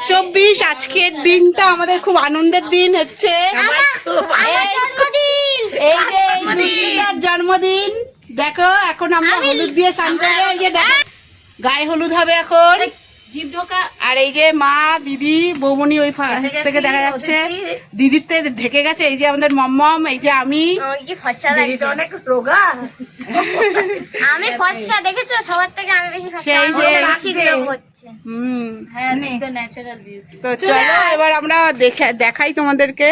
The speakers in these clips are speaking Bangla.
দু আজকের দিনটা আমাদের খুব আনন্দের দিন হচ্ছে। এই- যে জন্মদিন! দেখো এখন আমরা হলুদ দিয়ে স্নান করব। এই যে দেখো গায়ে হলুদ হবে এখন। আর এই যে মা দিদি বৌমনি ওই থেকে দেখা যাচ্ছে। দিদির তে ঢেকে গেছে এই যে আমাদের মম্মম এই যে আমি। অনেক রোগা। আমি দেখেছ? সবার থেকে আমি বেশি সেই হুম হ্যাঁ তো ন্যাচারাল বিউটি তো চলো এবার আমরা দেখে দেখাই তোমাদেরকে।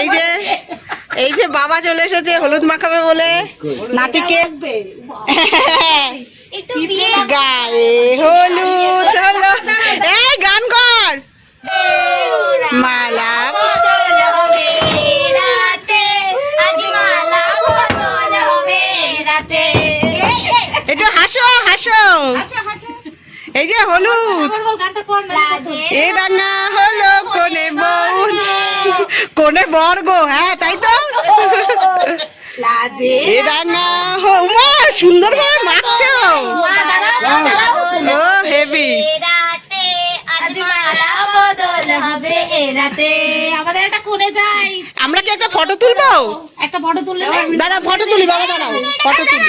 এই যে এই যে বাবা চলে এসেছে হলুদ মাখাবে বলে। নাতিকে গায়ে? হলুদ হলো এই গান কর মালা রাতে আজ মালা বদল হবে রাতে একটু হাসো হাসো এই হলুদ। এ রাঙা হলো কোনে বউ? কোনে বর্গ হ্যাঁ তাই তো। এ রাঙা হো- মা সুন্দর ভাবে ও হেভি। আমরা কি একটা ফটো তুলবো? একটা ফটো তুললে দাঁড়া ফটো তুলি বাবা দাঁড়াও। ফটো তুলি।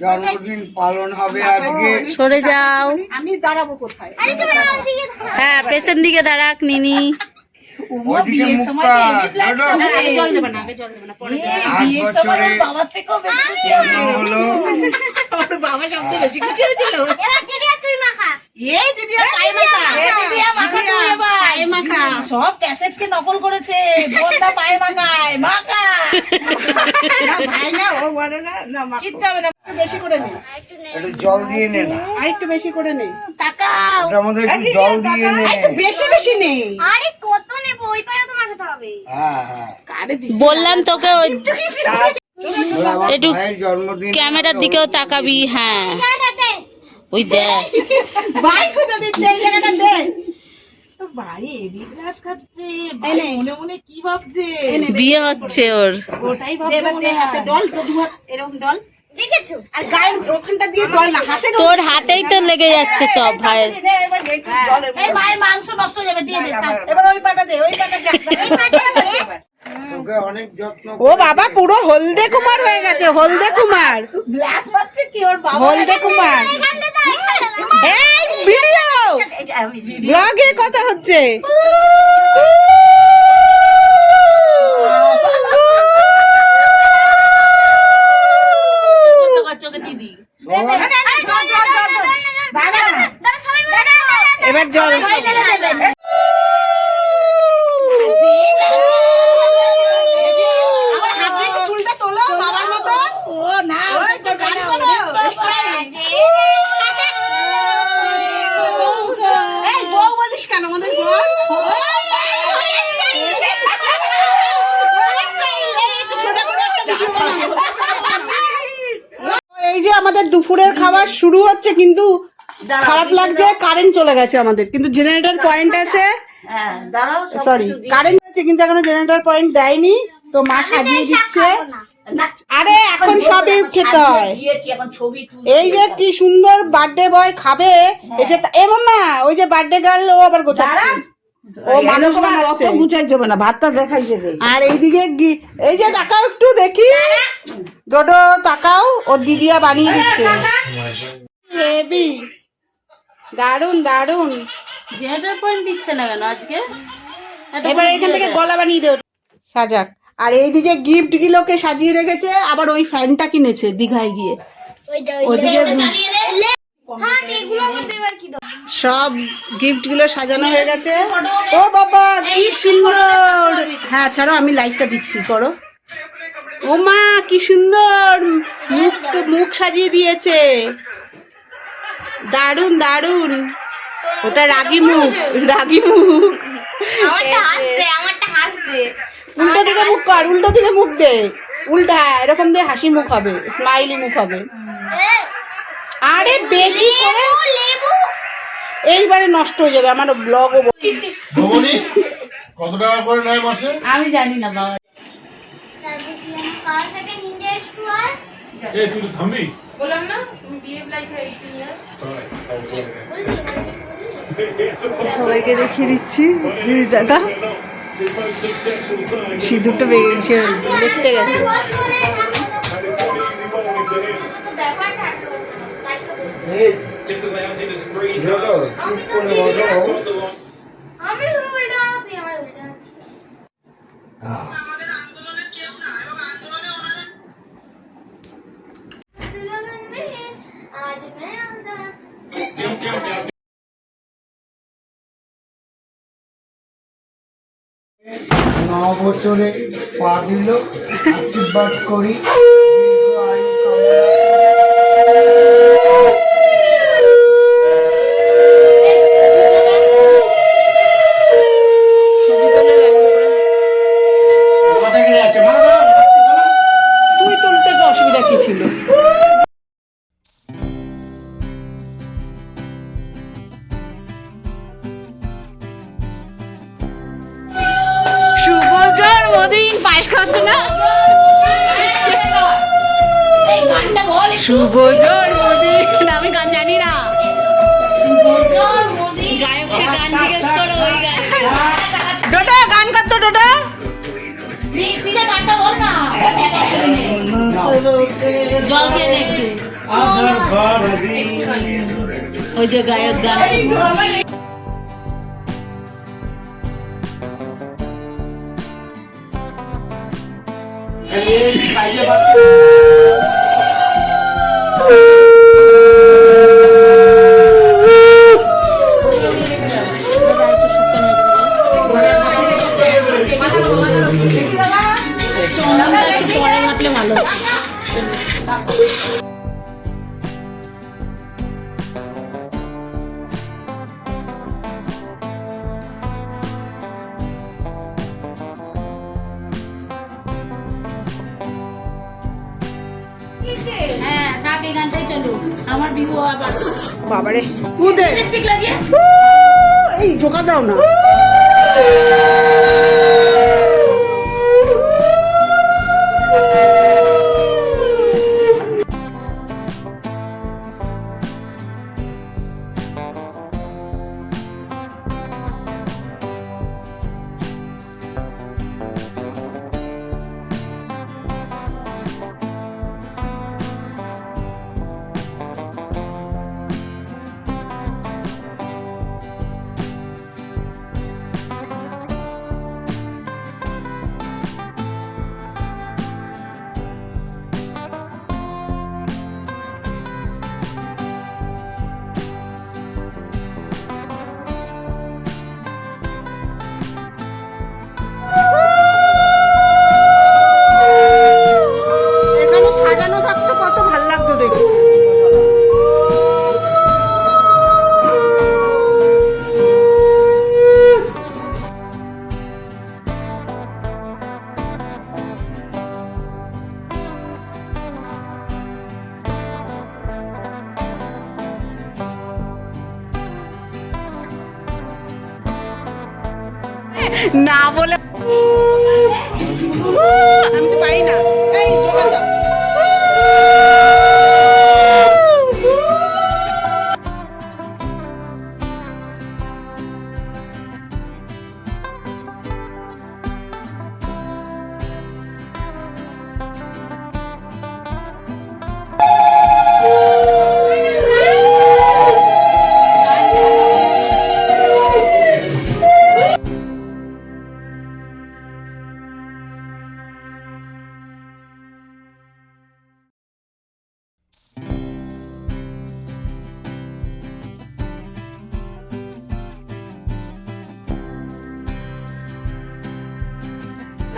জন্মদিন পালন হবে আজকে। সরে যাও। আমি দাঁড়াবো কোথায়? হ্যাঁ পেছন দিকে দাঁড়াক নিনি। ওইদিকে মুখটা জল দেবে না আগে জল দেবে না পরে দেবে। আট বছরে পূর্ণ হলো ওর বাবা সবচেয়ে বেশি খুশি হয়েছিল। তুই মাখা। এই দিদি আর পায়ে মাখা। দিদি মাখা তুই এবার। পায়ে মাখা। সব ক্যাসেট কে নকল করেছে। বোনটা পায়ে মাখায়। মাখা না ভাই না ও বড় না না মাখো। কিচ্ছু হবে না একটু বেশি করে নে। একটু জল দিয়ে নে না। একটু বেশি করে নেই তাকাও। ওটার মধ্যে একটু জল দিয়ে নে। একটু বেশি বেশি নেই আরে কত নেব ওই পারে তো মাখাতে হবে। হ্যাঁ হ্যাঁ। কারে বললাম তোকে ওই একটু ক্যামেরার দিকেও তাকাবি হ্যাঁ। ওই দেখ। ভাই খুঁজে দিচ্ছে এই জায়গাটা দে তো ভাই এবি গ্লাস খাচ্ছে। এই ভাই নে। মনে মনে কি ভাবছে? বিয়ে হচ্ছে ওর। ওটাই ভাবছে এবার দে মনে হাতে ডল তো দু হাত এরকম ডল। দেখেছ? আর গায়ে ওখানটা দিয়ে ডল না হাতে তোর হাতেই তো লেগে যাচ্ছে সব ভাইয়ের এই। ভাই মাংস নষ্ট হয়ে যাবে দিয়ে দে এবার ওই পাটা দে ওই পাটা দে তোকে অনেক যত্ন ও বাবা পুরো হলদে কুমার হয়ে গেছে হলদে কুমার। গ্লাস পাচ্ছে কি ওর বাবা? হলদে কুমার। এই ভিডিও! ব্লগে কথা হচ্ছে। এবার জল আমার হাত দিয়ে একটু চুলটা তোলো বাবার মতো ও না ওই তো গান করো এই বউ বলিস কেন আমাদের বউ এই যে আমাদের দুপুরের খাবার শুরু হচ্ছে কিন্তু খারাপ লাগছে কারেন্ট চলে গেছে আমাদের। কিন্তু জেনারেটর পয়েন্ট আছে। হ্যাঁ সরি কারেন্ট আছে কিন্তু এখনও জেনারেটর পয়েন্ট দেয়নি। তো মা সাজিয়ে দিচ্ছে। আরে এখন সবই খেতে হয়। দিয়েছি এখন ছবি তুল এই যে কি সুন্দর বার্থডে বয় খাবে। এই যে তা- এমন না ওই যে বার্থডে গার্ল ও আবার গোছাচ্ছে। ও মানুষ বানাচ্ছে। বুঝাই যাবে না ভাতটা দেখাই যাবে আর এইদিকে এই যে তাকাও একটু দেখি। ডোডো তাকাও দিদিয়া বানিয়ে দিচ্ছে। হেভি দারুণ দারুণ জেনারেটর পয়েন্ট দিচ্ছে না কেন আজকে? এবার এখান থেকে গলা বানিয়ে দেও। সাজাক। আর এইদিকে গিফট গুলোকে সাজিয়ে রেখেছে আবার ওই ফ্যানটা কিনেছে দীঘায় গিয়ে। ওদিকে হ্যাঁ সব গিফটগুলো সাজানো হয়ে গেছে। ও বাবা কি সুন্দর! হ্যাঁ ছাড়ো আমি লাইটটা দিচ্ছি করো। ও মা কি সুন্দর! মুখ মুখ সাজিয়ে দিয়েছে। দারুণ দারুণ ওটা রাগি মুখ রাগি মুখ। উল্টো দিকে মুখ কর উল্টো দিকে মুখ দে। উল্টা হ্যাঁ এরকম দিয়ে হাসি মুখ হবে স্মাইলি মুখ হবে। আরে বেশি করে এইবারে নষ্ট হয়ে যাবে আমার ব্লগও কত টাকা করে নেয় মাসে আমি জানি না বাবা তারপর কি আমি কাল থেকে নিয়ে একটু আর এ তুই তো থামবি সবাইকে দেখিয়ে দিচ্ছি দিদি দাদা সিঁদুরটা বেরিয়েছে দেখতে গেছে Just allows you to spread his arms. নবছরে পা দিল আশীর্বাদ করি শুভ জন্মদিন। আমি গান জানি না। গায়ককে গান জিজ্ঞেস করো ওই গান। ডোডা গান করতো ডোডা। জল খেয়ে একটু। ওই যে গায়ক গান। পরে বাবারে লাগিয়ে এই জোকা দাও না এখানে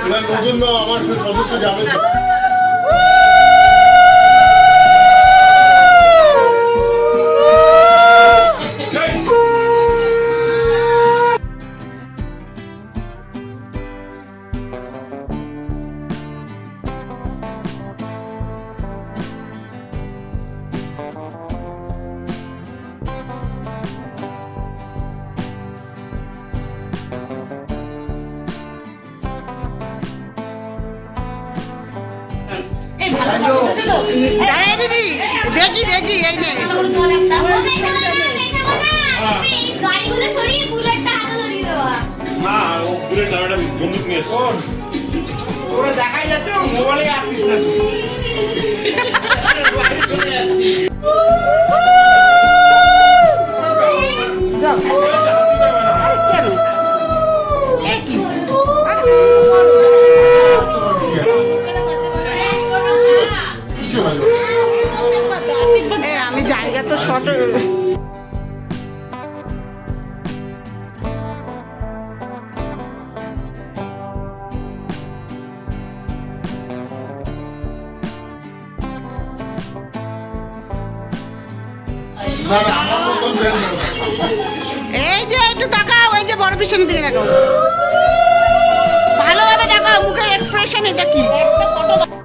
নতুন আমার সদস্য যাবে দিদি দেখি দেখি এই নে না ও বুলেট দাঁড়াটা বন্দুক নিয়ে শোন তোরা দেখাই যাচ্ছে মোবাইলে আসিস না তুই কেন আমি জায়গা তো শর্ট। এই যে একটু তাকাও, এই যে বড় পিছনের দিকে তাকাও ভালোভাবে তাকাও, মুখের এক্সপ্রেশন এটা কি খাবে না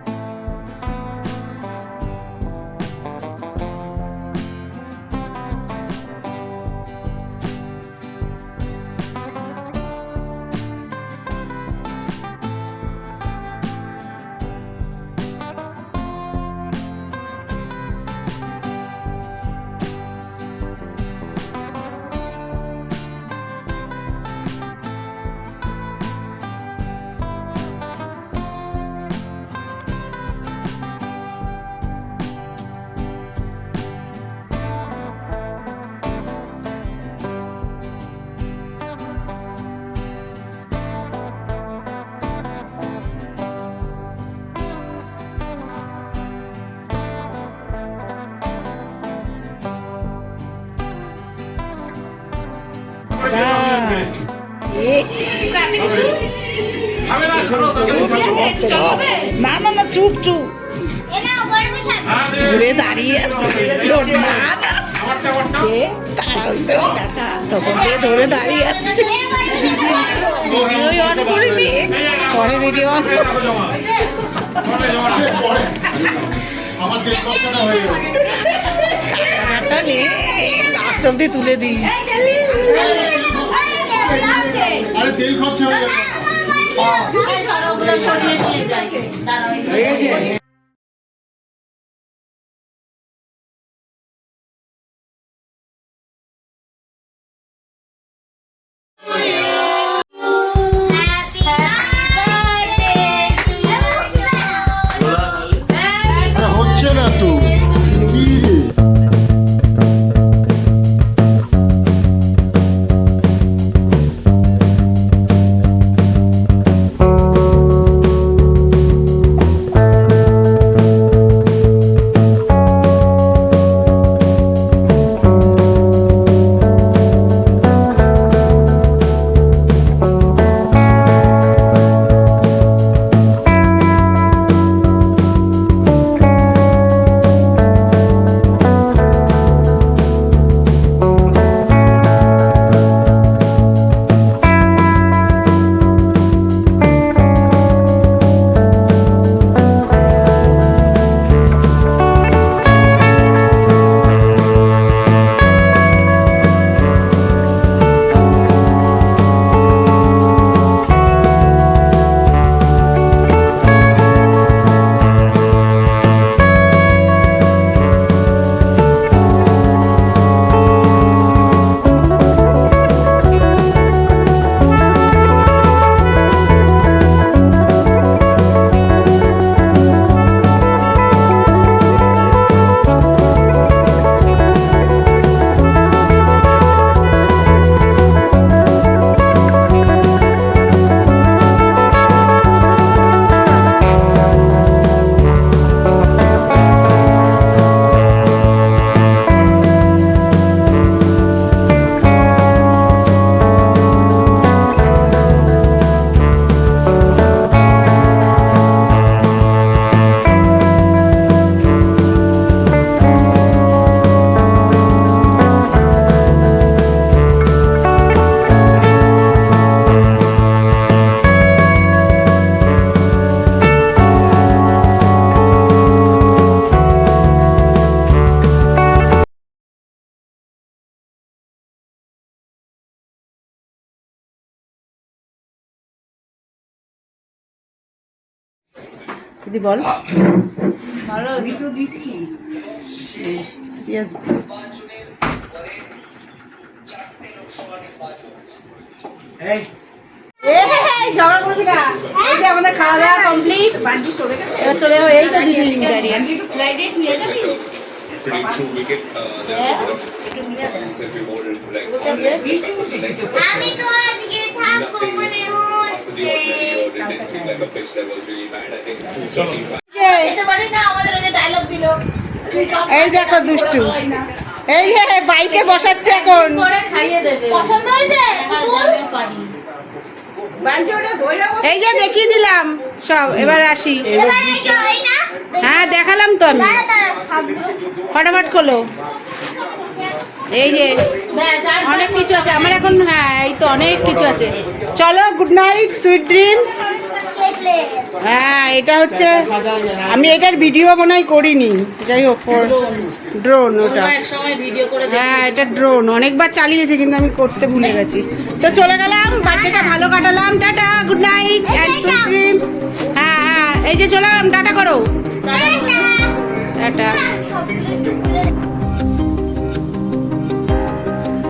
না না চুপ চুপ হ্যাঁ। ঘুরে দাঁড়িয়ে তখন ধরে দাঁড়িয়ে আছে ভিডিও অন করিনি পরে ভিডিও অন এই টাকা জমা। পরে জমা রাখো, পরে। আমার দেড় লাখ টাকা হয়ে গেল টাকাটা নে লাস্ট অব্দি তুলে দিই তেল খরচা হয়ে সরিয়ে নিয়ে যাই দাঁড়াও দিদি বল। আমি তো দিচ্ছি। Yes. এই। এই, ঝগড়া করবি না। এই যে আমাদের খাওয়া দাওয়া কমপ্লিট বান্টি চলে গেছে। এবার যাব এই তো দিদি আছে রাইস নিয়ে যাবি আমি তো এই, দেখো দুষ্টু। এই যে বাইকে বসাচ্ছে এখন। পছন্দ হয়েছে? এই যে দেখিয়ে দিলাম। সব এবার আসি। হয় না হ্যাঁ দেখালাম তো আমি। ফটাফট খোলো। এই যে অনেক কিছু আছে। আমার এখন হ্যাঁ এই তো অনেক কিছু আছে। চলো গুড নাইট সুইট ড্রিমস হ্যাঁ এটা হচ্ছে আমি এটার ভিডিও মনে হয় করিনি। যাই হোক ড্রোন ওটা। হ্যাঁ এটা ড্রোন অনেকবার চালিয়েছি কিন্তু আমি করতে ভুলে গেছি। তো চলে গেলাম বার্থডেটা ভালো কাটালাম। Tata good night and sweet dreams হ্যাঁ হ্যাঁ এই যে চলে গেলাম টাটা করো। টাটা।